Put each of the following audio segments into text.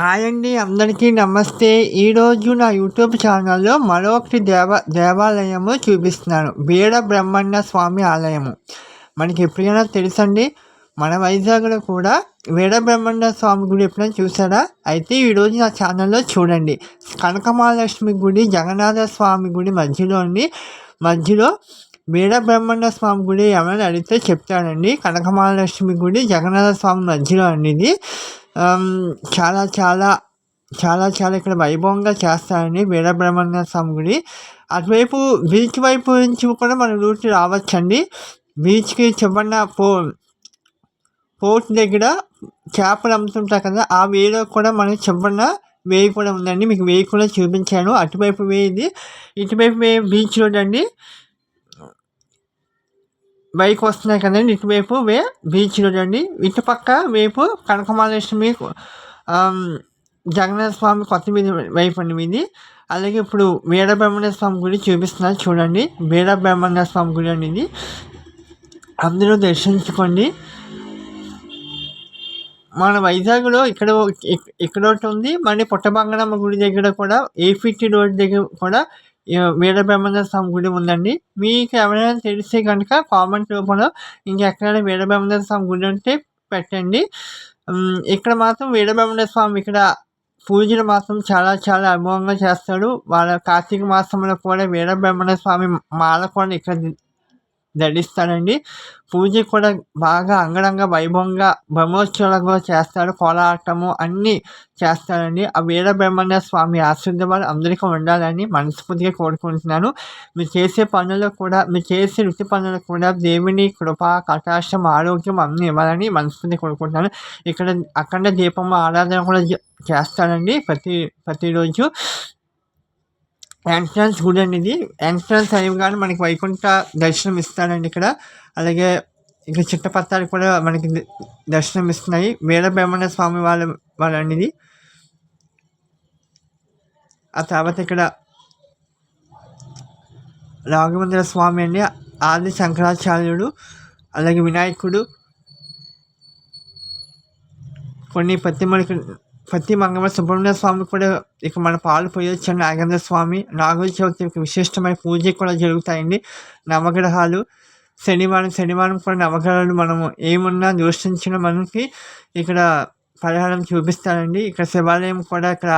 Hi అండి అందరికీ నమస్తే. ఈరోజు నా యూట్యూబ్ ఛానల్లో మరొకటి దేవ దేవాలయము చూపిస్తున్నాను. బీడ బ్రహ్మణ్య స్వామి ఆలయము. మనకి ఎప్పుడైనా తెలుసండి? మన వైజాగ్లో కూడా వీర బ్రహ్మణ్య స్వామి గుడి ఎప్పుడైనా చూసారా? అయితే ఈరోజు నా ఛానల్లో చూడండి. కనకమహాలక్ష్మి గుడి జగన్నాథ స్వామి గుడి మధ్యలో ఉంది మధ్యలో వీర బ్రహ్మణ్య స్వామి గుడి ఏమైనా అడిగితే చెప్తాడండి. కనకమహాలక్ష్మి గుడి జగన్నాథ స్వామి మధ్యలో అండి ఇది. చాలా చాలా చాలా చాలా ఇక్కడ వైభవంగా చేస్తారండి వీరబ్రహ్మణ్య స్వామి గుడి. అటువైపు బీచ్ వైపు నుంచి కూడా మన రూట్ రావచ్చండి. బీచ్కి చివరిన పో పోర్ట్ దగ్గర చేపలు అమ్ముతుంటారు కదా ఆ వేలో కూడా మనం చివరిన వేయి కూడా ఉందండి. మీకు వేయి కూడా చూపించాను. అటువైపు వేయింది ఇటువైపు వేయి బీచ్ రోడ్ అండి. బైక్ వస్తున్నాయి కదండి ఇటువైపు వే బీచ్ రోడ్ అండి ఇటుపక్క వైపు కనకమహాలక్ష్మి జగన్నాథ స్వామి కొత్త మీద వైపు అండి మీది అలాగే ఇప్పుడు వీరబ్రహ్మణ్య స్వామి గుడి చూపిస్తున్నారు చూడండి వీరబ్రహ్మణ్య స్వామి గుడి అండి ఇది అందరూ దర్శించుకోండి మన వైజాగ్లో ఇక్కడ ఇక్కడ ఒకటి ఉంది మళ్ళీ పుట్టబంగనమ్మ గుడి దగ్గర కూడా ఏపీటీ రోడ్ దగ్గర కూడా వీరబ్రహ్మణ్య స్వామి గుడి ఉందండి. మీకు ఎవరైనా తెలిస్తే కనుక కామెంట్ రూపంలో ఇంకెక్కడైనా వీరబ్రహ్మణ్య స్వామి గుడి ఉంటే పెట్టండి. ఇక్కడ మాత్రం వీరబ్రహ్మణ్య స్వామి ఇక్కడ పూజలు మాత్రం చాలా చాలా అనుభవంగా చేస్తాడు. వాళ్ళ కార్తీక మాసంలో కూడా వీరబ్రహ్మణ్య స్వామి మాల కూడా ఇక్కడ ధరిస్తాడండి పూజ కూడా బాగా అంగరంగ వైభవంగా బ్రహ్మోత్సవంగా చేస్తారు కోలాటము అన్నీ చేస్తారండి ఆ వీరబ్రహ్మణ్య స్వామి ఆశీర్వాదాలు అందరికీ ఉండాలని మనస్ఫూర్తిగా కోరుకుంటున్నాను. మీరు చేసే పనులు కూడా మీరు చేసే వృత్తి పనులు కూడా దేవుని కృప కటాక్షం ఆరోగ్యం అన్నీ ఇవ్వాలని మనస్ఫూర్తిగా కోరుకుంటున్నాను. ఇక్కడ అఖండ దీపం ఆరాధన కూడా చేస్తాడండి ప్రతి ప్రతిరోజు. ఎంట్రన్స్ గుడి అండి ఇది ఎంట్రన్స్ కానీ మనకి వైకుంఠ దర్శనం ఇస్తాడండి ఇక్కడ. అలాగే ఇక్కడ చిట్టపత్రాలు కూడా మనకి దర్శనం ఇస్తున్నాయి. వీరబ్రహ్మణ్య స్వామి వాళ్ళ వాళ్ళండి ఇది ఆ తర్వాత ఇక్కడ రాఘవేంద్ర స్వామి అండి ఆది శంకరాచార్యుడు అలాగే వినాయకుడు. కొన్ని ప్రతిమలకి ప్రతి మంగళవారం సుబ్రహ్మణ్య స్వామి కూడా ఇక మన పాలు పోయొచ్చు నాగేంద్ర స్వామి. నాగుల చవితి విశిష్టమైన పూజ కూడా జరుగుతాయండి. నవగ్రహాలు శనివారం శనివారం కూడా నవగ్రహాలు మనము ఏమున్నా దూషించిన మనకి ఇక్కడ పరిహారం చూపిస్తారండి. ఇక్కడ శివాలయం కూడా ఇక్కడ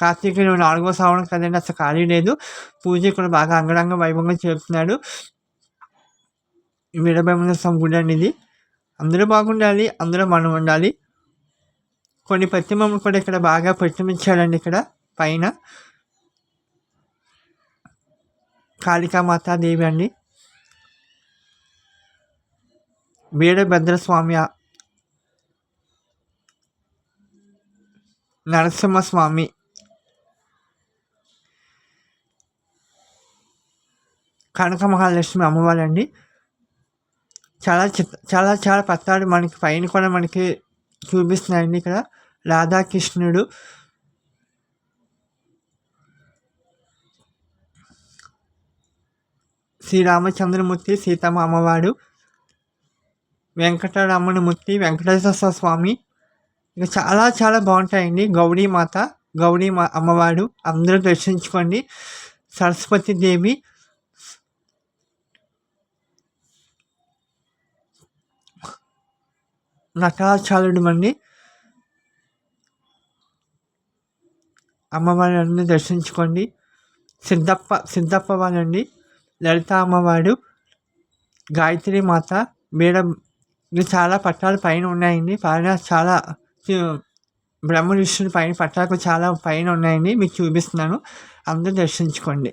కార్తీక నాలుగో సవరణం కదండి అసలు ఖాళీ లేదు. పూజ కూడా బాగా అంగరంగ వైభవంగా చేస్తున్నాడు. వీరబ్రహ్మణ్య స్వామి గుడి అండి ఇది. అందరూ బాగుండాలి అందరూ మనం ఉండాలి. కొన్ని ప్రతిమలు కూడా ఇక్కడ బాగా ప్రతిమించాడండి ఇక్కడ. పైన కాళికామాత దేవి అండి. వీరభద్రస్వామి నరసింహస్వామి. కనక మహాలక్ష్మి అమ్మవారండి. చాలా చాలా చాలా పత్రాలు మనకి పైన కూడా మనకి చూపిస్తున్నాయండి ఇక్కడ రాధాకృష్ణుడు. శ్రీరామచంద్రమూర్తి సీతమ్మ అమ్మవారు వెంకటరమణమూర్తి వెంకటేశ్వర స్వామి ఇంకా చాలా చాలా బాగుంటాయండి. గౌరీ మాత గౌరీ మా అమ్మవారు. అందరూ దర్శించుకోండి. సరస్వతి దేవి నటాచారుడు మండి అమ్మవారిని దర్శించుకోండి. సిద్ధప్ప సిద్ధప్ప వారండి లలిత అమ్మవారు గాయత్రి మాత బీడ చాలా పట్టాలు పైన ఉన్నాయండి. పైన చాలా బ్రహ్మ విష్ణుని పైన పట్టాలకు చాలా పైన ఉన్నాయండి. మీకు చూపిస్తున్నాను. అందరూ దర్శించుకోండి.